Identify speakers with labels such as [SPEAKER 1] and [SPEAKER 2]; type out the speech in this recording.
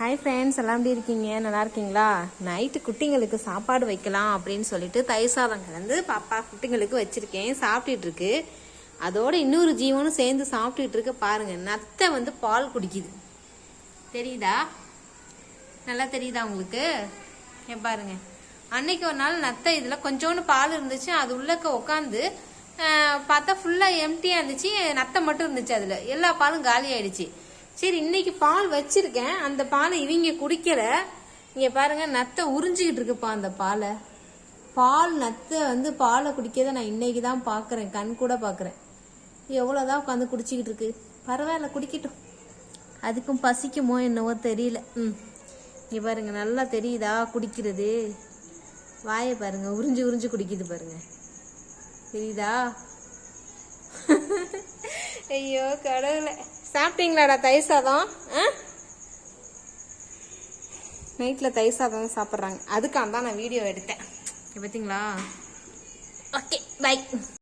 [SPEAKER 1] hi friends எல்லாம் எப்படி இருக்கீங்க நல்லா இருக்கீங்களா நைட்டு குட்டிங்களுக்கு சாப்பாடு வைக்கலாம் அப்படின்னு சொல்லிட்டு தயிர் சாதம் கலந்து பாப்பா குட்டிங்களுக்கு வச்சுருக்கேன் சாப்பிட்டுட்டு அதோட இன்னொரு ஜீவனும் சேர்ந்து சாப்பிட்டுட்டு இருக்க பாருங்க நத்தை வந்து பால் குடிக்குது தெரியுதா நல்லா தெரியுதா உங்களுக்கு என் பாருங்க அன்னைக்கு ஒரு நாள் நத்தை இதில் கொஞ்சோண்டு பால் இருந்துச்சு அது உள்ளக்க உட்காந்து பார்த்தா ஃபுல்லாக எம்டியாக இருந்துச்சு நத்தை மட்டும் இருந்துச்சு அதில் எல்லா பாலும் காலி ஆயிடுச்சு சரி இன்னைக்கு பால் வச்சிருக்கேன் அந்த பாலை இவங்க குடிக்கல இங்க பாருங்க நத்தை உறிஞ்சிக்கிட்டு இருக்குப்பா அந்த பாலை பால் நத்தை வந்து பாலை குடிக்கதை நான் இன்னைக்கு தான் பார்க்குறேன் கண் கூட பார்க்குறேன் எவ்வளவுதான் உட்காந்து குடிச்சிக்கிட்டு இருக்கு பரவாயில்ல குடிக்கட்டும் அதுக்கும் பசிக்குமோ என்னவோ தெரியல ம் இங்க பாருங்க நல்லா தெரியுதா குடிக்கிறது வாயை பாருங்க உறிஞ்சு உறிஞ்சு குடிக்குது பாருங்க தெரியுதா ஐயோ கடவுளை சாப்பிட்டீங்களாடா தயிர் சாதம் ஆ நைட்டில் தயிர் சாதம் தான் சாப்பிட்றாங்க அதுக்காக தான் நான் வீடியோ எடுத்தேன் பார்த்தீங்களா ஓகே பை